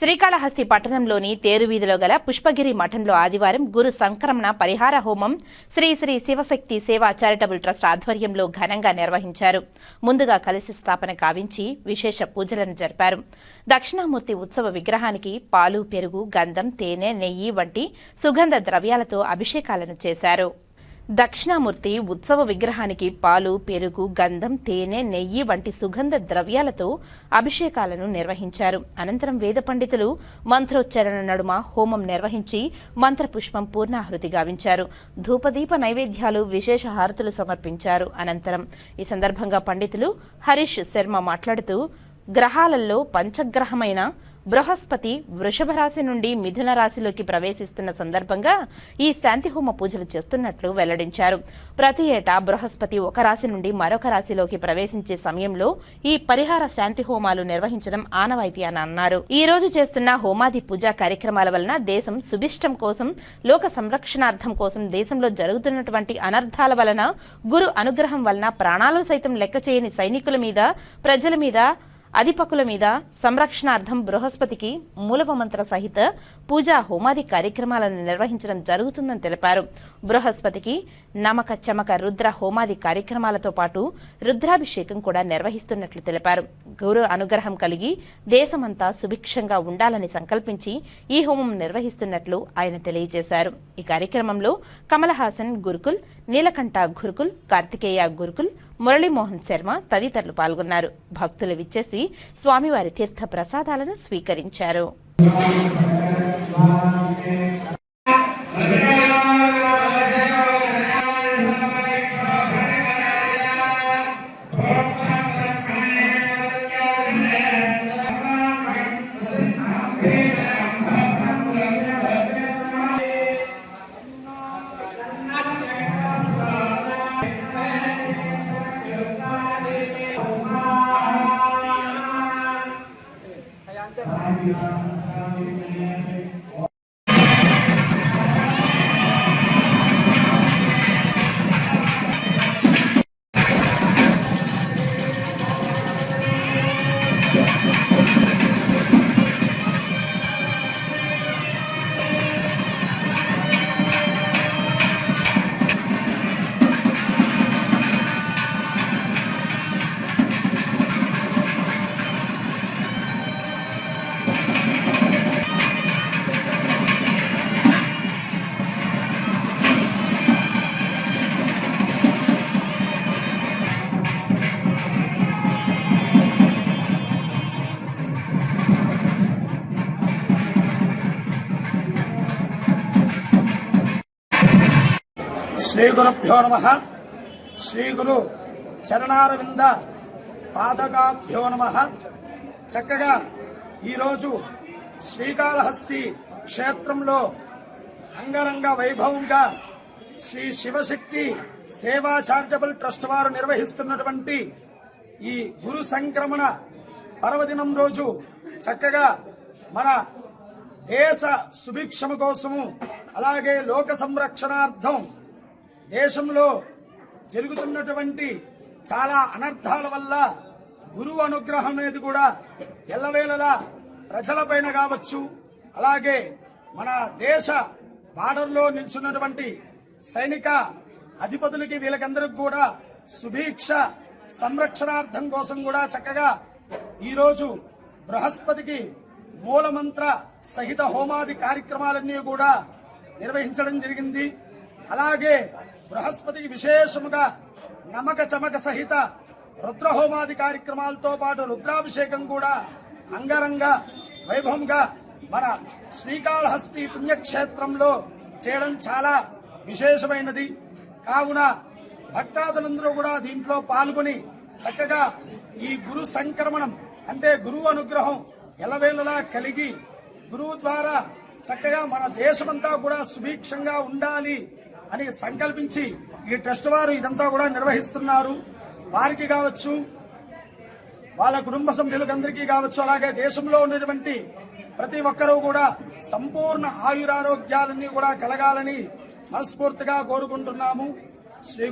శ్రీకాళహస్తి పట్టణంలోని తేరువీధిలో గల పుష్పగిరి మఠంలో ఆదివారం గురు సంక్రమణ పరిహార హోమం శ్రీ శ్రీ శివశక్తి సేవా చారిటబుల్ ట్రస్ట్ ఆధ్వర్యంలో ఘనంగా నిర్వహించారు. ముందుగా కలిసి స్థాపన కావించి విశేష పూజలను జరిపారు. దక్షిణామూర్తి ఉత్సవ విగ్రహానికి పాలు పెరుగు గంధం తేనె నెయ్యి వంటి సుగంధ ద్రవ్యాలతో అభిషేకాలను చేశారు. దక్షిణామూర్తి ఉత్సవ విగ్రహానికి పాలు పెరుగు గంధం తేనె నెయ్యి వంటి సుగంధ ద్రవ్యాలతో అభిషేకాలను నిర్వహించారు. అనంతరం వేద పండితులు మంత్రోచ్చరణ నడుమ హోమం నిర్వహించి మంత్రపుష్పం పూర్ణాహృతి గావించారు. ధూపదీప నైవేద్యాలు విశేష హారతులు సమర్పించారు. అనంతరం ఈ సందర్భంగా పండితులు హరీష్ శర్మ మాట్లాడుతూ గ్రహాలలో పంచగ్రహమైన బృహస్పతి వృషభ రాశి నుండి మిథున రాశిలోకి ప్రవేశిస్తున్న సందర్భంగా ఈ శాంతిహోమ పూజలు చేస్తున్నట్లు వెల్లడించారు. ప్రతి ఏటా బృహస్పతి ఒక రాశి నుండి మరొక రాశిలోకి ప్రవేశించే సమయంలో ఈ పరిహార శాంతి హోమాలు నిర్వహించడం ఆనవాయితీ అని అన్నారు. ఈ రోజు చేస్తున్న హోమాది పూజా కార్యక్రమాల వలన దేశం సుభిష్టం కోసం లోక సంరక్షణార్థం కోసం దేశంలో జరుగుతున్నటువంటి అనర్థాల వలన గురు అనుగ్రహం వలన ప్రాణాలు సైతం లెక్క చేయని సైనికుల మీద ప్రజల మీద అధిపకుల మీద సంరక్షణార్థం బృహస్పతికి మూలవ మంత్ర సహిత పూజా హోమాది కార్యక్రమాలను నిర్వహించడం జరుగుతుందని తెలిపారు. బృహస్పతికి నమక చమక రుద్ర హోమాది కార్యక్రమాలతో పాటు రుద్రాభిషేకం కూడా నిర్వహిస్తున్నట్లు తెలిపారు. గురు అనుగ్రహం కలిగి దేశమంతా సుభిక్షంగా ఉండాలని సంకల్పించి ఈ హోమం నిర్వహిస్తున్నట్లు ఆయన తెలియజేశారు. ఈ కార్యక్రమంలో కమల్ హాసన్ గురుకుల్ నీలకంఠ గురుకుల్ కార్తికేయ గురుకుల్ మురళీమోహన్ శర్మ తదితరులు పాల్గొన్నారు. భక్తులు విచ్చేసి స్వామివారి తీర్థ ప్రసాదాలను స్వీకరించారు. శ్రీ గురుభ్యో నమ. శ్రీ గురు చరణారవింద పాదకాభ్యో నమ. చక్కగా ఈరోజు శ్రీకాళహస్తి క్షేత్రంలో అంగరంగ వైభవంగా శ్రీ శివశక్తి సేవా చారిటబుల్ ట్రస్ట్ వారు నిర్వహిస్తున్నటువంటి ఈ గురు సంక్రమణ పర్వదినం రోజు చక్కగా మన దేశ సుభిక్షమ కోసము అలాగే లోక సంరక్షణార్థం దేశంలో జరుగుతున్నటువంటి చాలా అనర్థాల వల్ల గురువు అనుగ్రహం అనేది కూడా ఎల్లవేళలా ప్రజలపైన కావచ్చు. అలాగే మన దేశ బార్డర్లో నిల్చున్నటువంటి సైనిక అధిపతులకి వీళ్ళకందరికి కూడా సుభీక్ష సంరక్షణార్థం కోసం కూడా చక్కగా ఈరోజు బృహస్పతికి మూలమంత్ర సహిత హోమాది కార్యక్రమాలన్నీ కూడా నిర్వహించడం జరిగింది. అలాగే బృహస్పతికి విశేషముగా నమక చమక సహిత రుద్రహోమాది కార్యక్రమాలతో పాటు రుద్రాభిషేకం కూడా అంగరంగ వైభవంగా మన శ్రీకాళహస్తి పుణ్యక్షేత్రంలో చేయడం చాలా విశేషమైనది. కావున భక్తాదులందరూ కూడా దీంట్లో పాల్గొని చక్కగా ఈ గురు సంక్రమణం అంటే గురువు అనుగ్రహం ఎలవేళలా కలిగి గురువు ద్వారా చక్కగా మన దేశమంతా కూడా సుభిక్షంగా ఉండాలి అని సంకల్పించి ఈ ట్రస్ట్ వారు ఇదంతా కూడా నిర్వహిస్తున్నారు. వారికి కావచ్చు వాళ్ళ కుటుంబ సభ్యులకందరికీ కావచ్చు అలాగే దేశంలో ఉన్నటువంటి ప్రతి ఒక్కరూ కూడా సంపూర్ణ ఆయురారోగ్యాలన్నీ కూడా కలగాలని మనస్ఫూర్తిగా కోరుకుంటున్నాము. శ్రీ